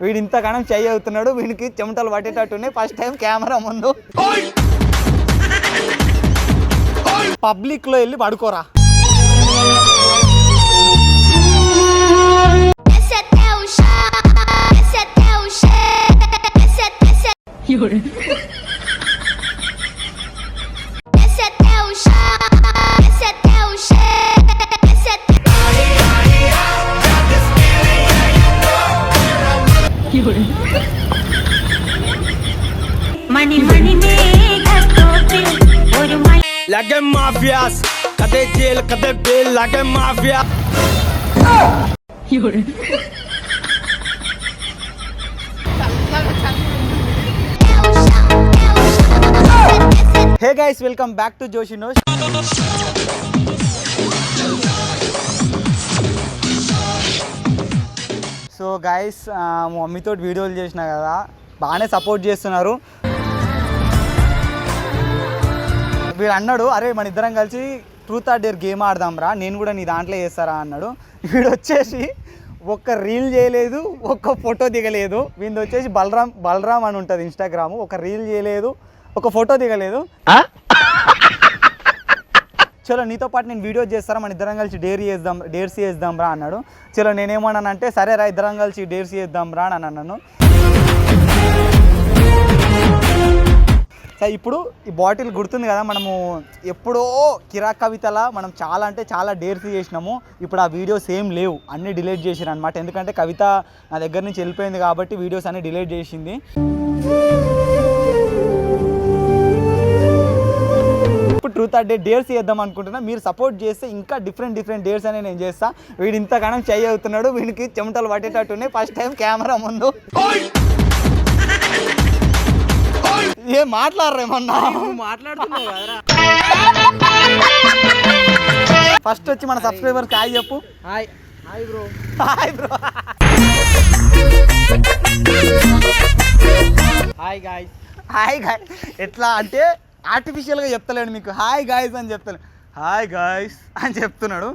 వీడు ఇంతగానం చెయ్యి అవుతున్నాడు వీడికి చెమటలు పట్టేటట్టున్నాయి ఫస్ట్ టైం కెమెరా ముందు పబ్లిక్లో వెళ్ళి పడుకోరా You're ਲਾਗੇ ਮਾਫੀਆ ਕਦੇ jail hey guys welcome back to Joshinosh so guys మా మమ్మీతో వీడియోలు చేసిన కదా బాగానే సపోర్ట్ చేస్తున్నారు. వీడు అన్నాడు అరే మన ఇద్దరం కలిసి ట్రూత్ ఆర్ డేర్ గేమ్ ఆడదాం రా నేను కూడా నీ దాంట్లో చేస్తారా అన్నాడు. వీడు వచ్చేసి ఒక్క రీల్ చేయలేదు ఒక్క ఫోటో దిగలేదు. వీడు వచ్చేసి బలరామ్ బలరామ్ అని ఉంటుంది ఇన్స్టాగ్రామ్ ఒక రీల్ చేయలేదు ఒక ఫోటో దిగలేదు. చలో నీతో పాటు నేను వీడియో చేస్తారా మన ఇద్దరం కలిసి డేర్ చేద్దాం డేర్స్ చేద్దాం రా అన్నాడు. చలో నేనేమన్నానంటే సరే రా ఇద్దరం కలిసి డేర్స్ చేద్దాం రా అని అన్నాను. సో ఇప్పుడు ఈ బాటిల్ గుర్తుంది కదా మనము ఎప్పుడో కిరా కవితలా మనం చాలా అంటే చాలా డేర్స్ చేసినాము. ఇప్పుడు ఆ వీడియోస్ ఏం లేవు అన్నీ డిలీట్ చేసారు అనమాట ఎందుకంటే కవిత నా దగ్గర నుంచి వెళ్ళిపోయింది కాబట్టి వీడియోస్ అన్ని డిలీట్ చేసింది. ఇప్పుడు ట్రూత్ ఆర్ డే డేర్స్ చేద్దాం అనుకుంటున్నా. మీరు సపోర్ట్ చేస్తే ఇంకా డిఫరెంట్ డిఫరెంట్ డేర్స్ అనే నేను చేస్తా. వీడు ఇంతగానం చెయ్యి అవుతున్నాడు వీడికి చెమటలు పట్టేటట్టున్నాయి ఫస్ట్ టైం కెమెరా ముందు. ఏం మాట్లాడరేమన్నా మాట్లాడుతున్నావు కదరా. ఫస్ట్ వచ్చి మన సబ్స్క్రైబర్స్ హాయ్ చెప్పు. Hi. Hi bro. Hi bro. Hi guys. Hi guy. ఎట్లా అంటే ఆర్టిఫిషియల్గా చెప్తలేడు మీకు. హాయ్ గాయస్ అని చెప్తాను హాయ్ గాయస్ అని చెప్తున్నాడు.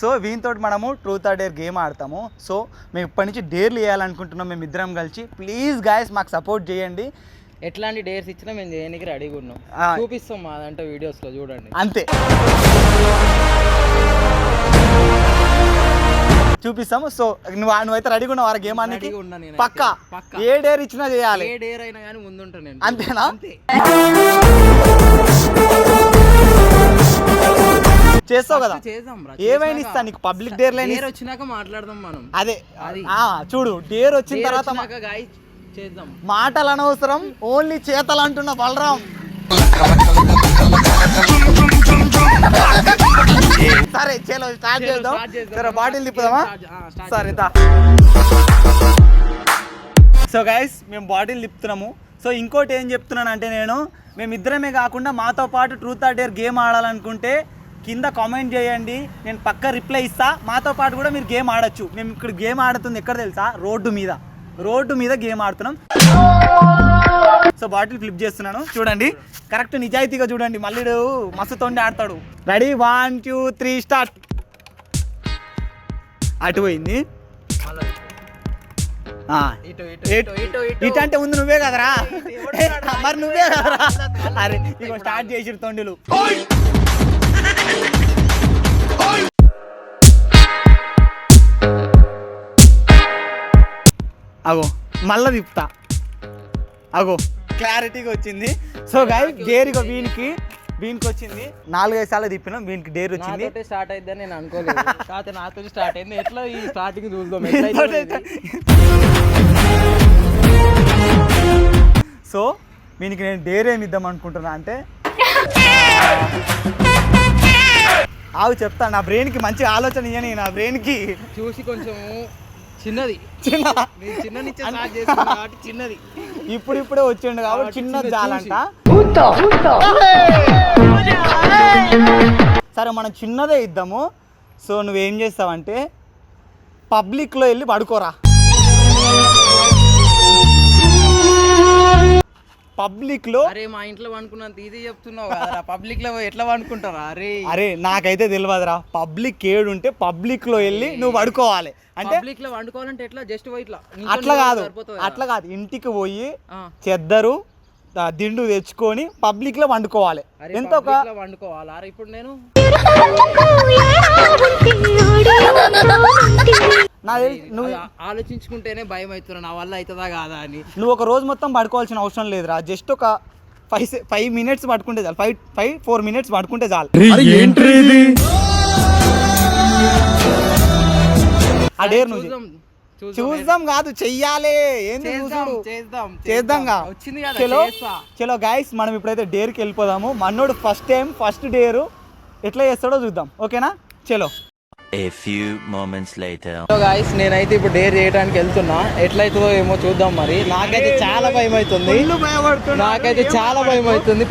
సో వీనితో మనము ట్రూత్ ఆర్ డేర్ గేమ్ ఆడతాము. సో మేము ఇప్పటి నుంచి డేర్లు వేయాలనుకుంటున్నాం. మేము ఇద్దరం కలిసి. ప్లీజ్ గాయస్ మాకు సపోర్ట్ చేయండి. ఎట్లాంటి డేర్స్ ఇచ్చినా మేము చేయడానికి రెడీగా ఉన్నాం. చూపిస్తాం మాదంటే వీడియోస్లో చూడండి. అంతే. చూపిస్తాము. సో నువ్వు నువ్వైతే రెడీగా ఉన్నావు? ఆ గేమ్ నేనైతే. పక్క. పక్కా. ఏ డేర్ ఇచ్చినా చేయాలి. ఏ డేర్ అయినా కానీ ముందుంటా నేను. అంతేనా? అంతే. చేస్తావు కదా. ఏమైనా ఇస్తా నీకు పబ్లిక్ డేర్ లైన్ వచ్చినాక మాట్లాడదాం మనం. అదే చూడు డేర్ వచ్చిన తర్వాత మాటలు అనవసరం ఓన్లీ చేతలు అంటున్న బలరాం. సరే చలో స్టార్ట్ చేద్దాం. సరే బాటిల్ తిప్పుదామా? సరే దా. సో గైస్ మేము బాటిల్ తిప్పుతున్నాము. సో ఇంకోటి ఏం చెప్తున్నానంటే నేను మేమిద్దరమే కాకుండా మాతో పాటు ట్రూత్ ఆర్ డేర్ గేమ్ ఆడాలనుకుంటే కింద కామెంట్ చేయండి నేను పక్క రిప్లై ఇస్తా మాతో పాటు కూడా మీరు గేమ్ ఆడొచ్చు మేము ఇక్కడ గేమ్ ఆడుతుంది ఎక్కడ తెలుసా రోడ్డు మీద రోడ్డు మీద గేమ్ ఆడుతున్నాం సో బాటిల్ ఫ్లిప్ చేస్తున్నాను చూడండి కరెక్ట్ నిజాయితీగా చూడండి మళ్ళీ మస్తు తొండి ఆడతాడు ready one two three start అటు పోయింది. ఇటు అంటే ముందు నువ్వే కదరా మరి నువ్వే కదరా అరే ఇగో స్టార్ట్ చేసిరు తొండిలు అగో మళ్ళా తిప్పుతా. అగో క్లారిటీగా వచ్చింది. సో గాయ డేరిగో వీనికి వీనికి వచ్చింది. నాలుగైదు సార్లు తిప్పినాం వీనికి డేర్ వచ్చింది. స్టార్ట్ అయిద్దని నేను అనుకోలేదు. కాకపోతే నాతో స్టార్ట్ అయింది. ఎట్లా ఈ స్టార్టింగ్ చూద్దాం? సో వీనికి నేను డేర్ ఏమి ఇద్దాం అనుకుంటున్నా అంటే ఆవు చెప్తా నా బ్రెయిన్కి మంచి ఆలోచన ఇయ్యని నా బ్రెయిన్కి. చూసి కొంచెం చిన్నది. చిన్న. నేను చిన్న నుంచి స్టార్ట్ చేస్తున్నా కాబట్టి చిన్నది. ఇప్పుడు ఇప్పుడే వచ్చిండు కాబట్టి చిన్న చిన్న జాలంట. సరే మనం చిన్నదే ఇద్దాము. సో నువ్వేం చేస్తావంటే పబ్లిక్లో వెళ్ళి పడుకోరా. పబ్లిక్లో అరే మా ఇంట్లో వండుకున్నంత ఇది చెప్తున్నావు కదా పబ్లిక్లో ఎట్లా వండుకుంటారా అరే. అరే నాకైతే తెలియదురా పబ్లిక్ ఏడు ఉంటే పబ్లిక్లో వెళ్ళి నువ్వు పడుకోవాలి అంటే పబ్లిక్లో వండుకోవాలంటే ఎట్లా? జస్ట్ ఇట్లా అట్లా కాదు. అట్లా కాదు. ఇంటికి పోయి. చెద్దరు దిండు తెచ్చుకొని పబ్లిక్లో వండుకోవాలి ఎంత ఒక వండుకోవాలి? అరే ఇప్పుడు నేను నువ్వు ఆలోచించుకుంటేనే భయం అవుతున్నా నా వల్ల అవుతుందా కాదా అని. నువ్వు ఒక రోజు మొత్తం పడుకోవాల్సిన అవసరం లేదురా. జస్ట్ ఒక ఫైవ్ ఫైవ్ మినిట్స్ పడుకుంటే చాలు. ఫైవ్ ఫైవ్ ఫోర్ మినిట్స్ పడుకుంటే చాలు. ఆ డేర్ నువ్వు చూద్దాం కాదు చెయ్యాలి. ఏంది చేద్దాం, చలో. చలో గాయస్ మనం ఇప్పుడైతే డేర్కి వెళ్ళిపోదాము. మన్నోడు ఫస్ట్ టైం ఫస్ట్ డేరు ఎట్లా చేస్తాడో చూద్దాం. ఓకేనా చలో. A few moments later. So guys నేనైతే ఇప్పుడు డేర్ చేయడానికి వెళ్తున్నా. ఎట్లయితుందో ఏమో చూద్దాం మరి. నాకైతే చాలా భయం అవుతుంది నాకైతే చాలా భయం? అవుతుంది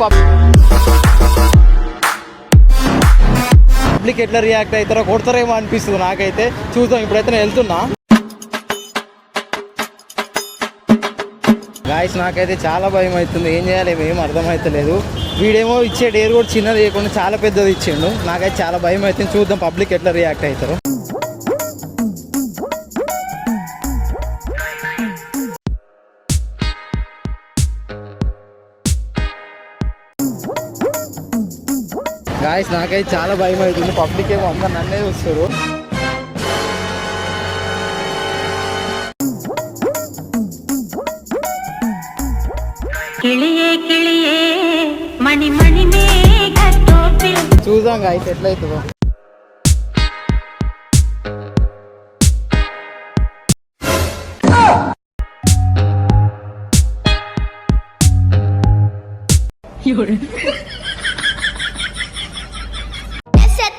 పబ్లిక్ ఎట్లా రియాక్ట్ అవుతారో కొడతారేమో అనిపిస్తుంది నాకైతే. చూద్దాం ఇప్పుడైతే నేను వెళ్తున్నా. గాయస్ నాకైతే చాలా భయం అవుతుంది ఏం చేయాలి? ఏం అర్థమవుతలేదు వీడేమో ఇచ్చే డేర్ కూడా చిన్నది లేకుండా చాలా పెద్దది ఇచ్చిండు. నాకైతే చాలా భయం అయితే చూద్దాం పబ్లిక్ ఎట్లా రియాక్ట్ అవుతారు గాయస్ నాకైతే చాలా భయం అవుతుంది. పబ్లిక్ ఏమో అందరు నన్నే చూస్తారు చూద్దాం గాయస్ ఎట్లయితుందో Esse é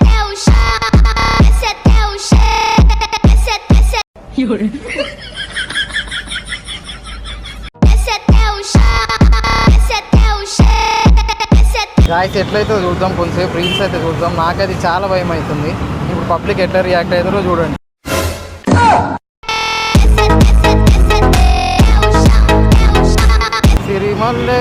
గాయస్ ఎట్లయితే చూద్దాం? కొంతసేపు రీల్స్ అయితే చూద్దాం. నాకైతే చాలా భయం అవుతుంది. ఇప్పుడు పబ్లిక్ ఎట్లా రియాక్ట్ అవుతారో చూడండి. సిరిమల్లె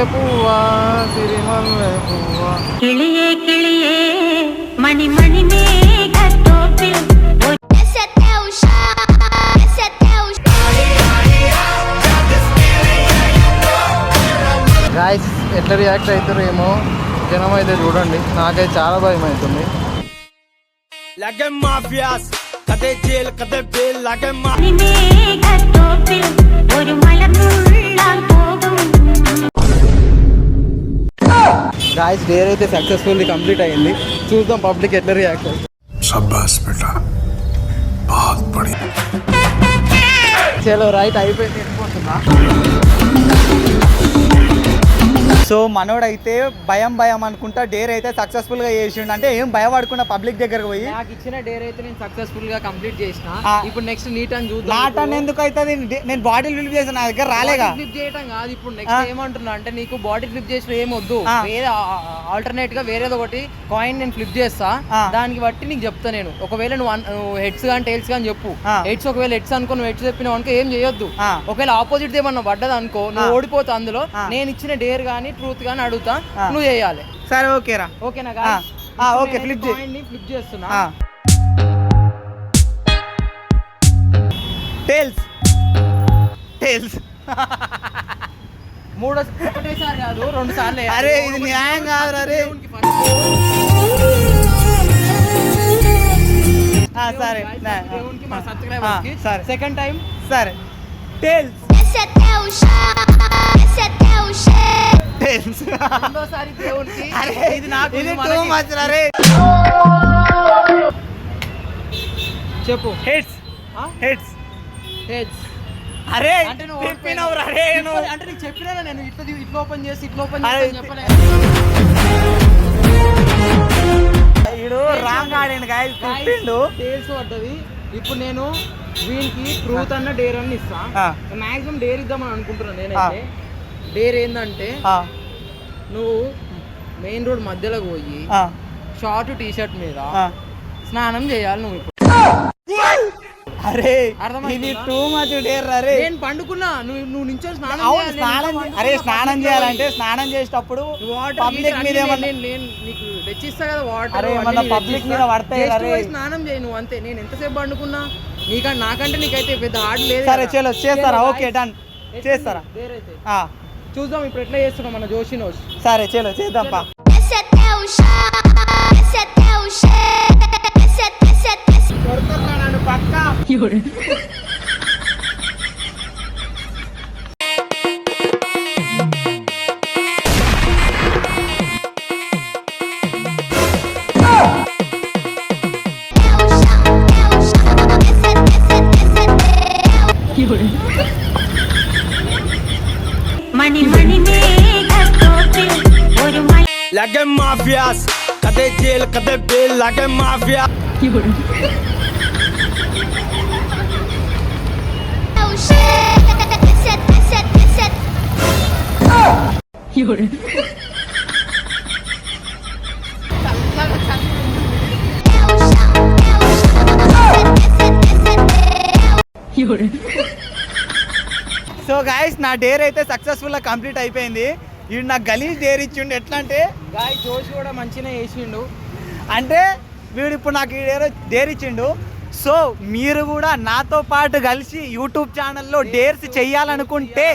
ఎట్లా రియాక్ట్ అవుతారు ఏమో జనం అయితే చూడండి. నాకైతే చాలా భయం అవుతుంది బేల్ గాయస్ డేర్ అయితే సక్సెస్ఫుల్లీ కంప్లీట్ అయింది. చూద్దాం పబ్లిక్ ఎట్లా రియాక్ట్ షాబాష్ బేటా చలో రైట్ అయిపోయింది వెళ్ళిపోతున్నా సో మనోడైతే భయం భయం అనుకుంటా డేర్ అయితే సక్సెస్ఫుల్గా చేసిండు అంటే ఏం భయపడకుండా పబ్లిక్ దగ్గరకు పోయి నాకు ఇచ్చిన డేర్ అయితే నేను సక్సెస్ఫుల్గా కంప్లీట్ చేసిన. ఇప్పుడు నెక్స్ట్ నీట్ అని చూద్దాం నాట్ అని ఎందుకు అవుతుంది నేను బాటిల్ ఫిల్ చేసాను నా దగ్గర రాలేగా ఫ్లిప్ చేయటం కాదు ఇప్పుడు. నెక్స్ట్ ఏమంటున్నా అంటే నీకు బాడీ ఫ్లిప్ చేసిన ఏం వద్దు ఆ. వేరే ఆల్టర్నేట్గా వేరేది ఒకటి కాయిన్ నేను ఫ్లిప్ చేస్తా. దానికి బట్టి నీకు చెప్తా నేను ఒకవేళ నువ్వు హెడ్స్ కానీ టైల్స్ కానీ చెప్పు. హెడ్స్ ఒకవేళ హెడ్స్ అనుకో నువ్వు హెడ్స్ చెప్పినావు అనుకో ఏం చేయొద్దు. ఒకవేళ ఆపోజిట్ ఏమన్నా పడ్డది అనుకో నువ్వు. ఓడిపోతా అందులో. నేను ఇచ్చిన డేర్ కానీ ట్రూత్ కానీ అడుగుతా. నువ్వు చేయాలి. సరే ఓకేరా ఓకేనా ఓకే, ని ఫ్లిప్ చేస్తున్నా. టేల్స్ టేల్స్ మూడో ఒకటేసారి కాదు రెండు సార్లు. అరే, ఇది న్యాయం కాదురా, అరే. సరే. సరే. సెకండ్ టైం సరే. టేల్స్ అరే అరే చెప్పు. హెడ్స్? Heads Heads. అరే అంటే నువ్వు చెప్పినవు రే నువ్వు. ఇప్పుడు- అంటే నీకు చెప్పినా నేను? ఇట్లా ఇట్లా ఓపెన్ చేసి ఇట్లా ఓపెన్ అరే, చేసి చెప్పలే. వీడు రాంగ్ ఆడిండు గాయ చెప్పిండు టేల్స్ పడ్డది. ఇప్పుడు నేను వీనికి ట్రూత్ అన్న డేర్ అన్న ఇస్తా. మాక్సిమం డేర్ ఇద్దామని అనుకుంటున్నాను నేనైతే. డేర్ ఏంటంటే నువ్వు మెయిన్ రోడ్ మధ్యలోకి పోయి షార్ట్ టీ షర్ట్ మీద. స్నానం చేయాలి నువ్వు ఇప్పుడు అరే? ఇది టూ మచ్ డేర్ అరే నేను పండుకున్నా నువ్వు నువ్వు నించొని స్నానం అవును స్నానం అరే స్నానం చేయాలంటే స్నానం చేసేటప్పుడు వాటర్ పబ్లిక్ మీద ఏమన్నా నేను నీకు తెచ్చిస్తా కదా వాటర్ అరే, public తెచ్చిస్తా. మీద పడతాయి అరే. స్నానం చేయి నువ్వు అంతే నేను ఎంతసేపు పండుకున్నా నీక నాకంటే నీకైతే పెద్ద హార్డ్ లేదు సరే. చలో చేస్తారా ఓకే. డన్? చేస్తారా చూద్దాం ఇప్పుడు ఎట్లా చేస్తున్నాం మన జోషి నోష్ సరే చలో చేద్దాంపా Esse o chá, é o chá, esse é, esse é, esse é so guys నా డేర్ అయితే సక్సెస్ఫుల్గా కంప్లీట్ అయిపోయింది. వీడు నాకు గలీజ్ డేర్ ఇచ్చిండు. ఎట్లా అంటే గాయ జోషి కూడా మంచిగా వేసిండు అంటే వీడు ఇప్పుడు నాకు డేర్ డేర్ ఇచ్చిండు. సో మీరు కూడా నాతో పాటు కలిసి యూట్యూబ్ ఛానల్లో డేర్స్ చేయాలనుకుంటే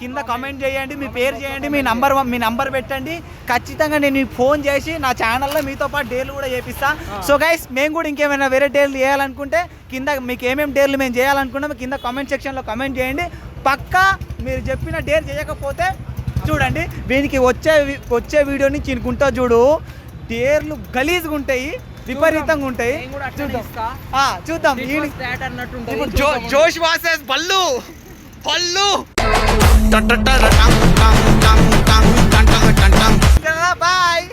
కింద కామెంట్ చేయండి మీ పేరు చేయండి మీ నంబర్ మీ నంబర్ పెట్టండి. ఖచ్చితంగా నేను మీకు ఫోన్ చేసి నా ఛానల్లో మీతో పాటు డేర్లు కూడా చేపిస్తా. సో గైస్ మేము కూడా ఇంకేమైనా వేరే డేర్లు చేయాలనుకుంటే కింద మీకు ఏమేమి డేర్లు మేము చేయాలనుకున్నామో కింద కామెంట్ సెక్షన్లో కామెంట్ చేయండి. పక్కా మీరు చెప్పిన డేర్ చేయకపోతే చూడండి వీనికి వచ్చే వచ్చే వీడియో నుంచి ఇంకుంటా చూడు డేర్లు గలీజ్గా ఉంటాయి విపరీతంగా ఉంటాయి చూద్దాం. జోష్ వాసెస్ బల్లు పళ్ళు బాయ్